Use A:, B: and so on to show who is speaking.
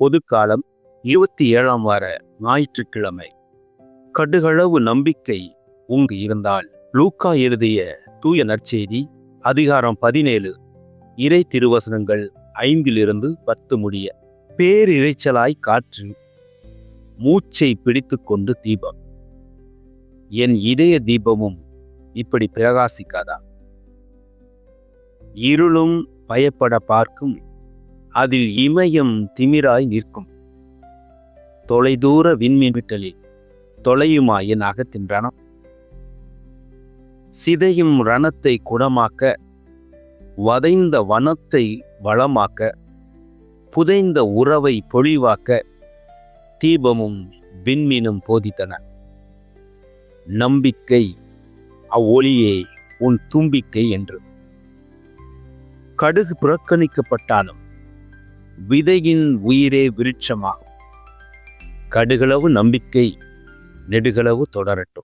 A: பொதுக்காலம் இருபத்தி ஏழாம் வார ஞாயிற்றுக்கிழமை. கடுகளவு நம்பிக்கை உங்கு இருந்தால் லூக்கா எழுதிய தூய நற்செய்தி அதிகாரம் பதினேழு. இறை திருவசனங்கள் ஐந்திலிருந்து பத்து முடிய. பேரிரைச்சலாய் காற்று மூச்சை பிடித்துக்கொண்டு தீபம். என் இதய தீபமும் இப்படி பிரகாசிக்காதா? இருளும் பயப்பட பார்க்கும் அதில் இமயம் திமிராய் நிற்கும். தொலைதூர விண்மீன் விட்டலில் தொலையுமா என் அகத்தின் ரணம் சிதையும் ரணத்தை குணமாக்க வதைந்த வனத்தை வளமாக்க புதைந்த உறவை பொழிவாக்க தீபமும் விண்மீனும் போதித்தன. நம்பிக்கை அவ்வொளியே உன் தும்பிக்கை என்று. கடுகு புறக்கணிக்கப்பட்டாலும் விதையின் உயிரே விருட்சமாகும். கடுகளவு நம்பிக்கை நெடுகளவு தொடரட்டும்.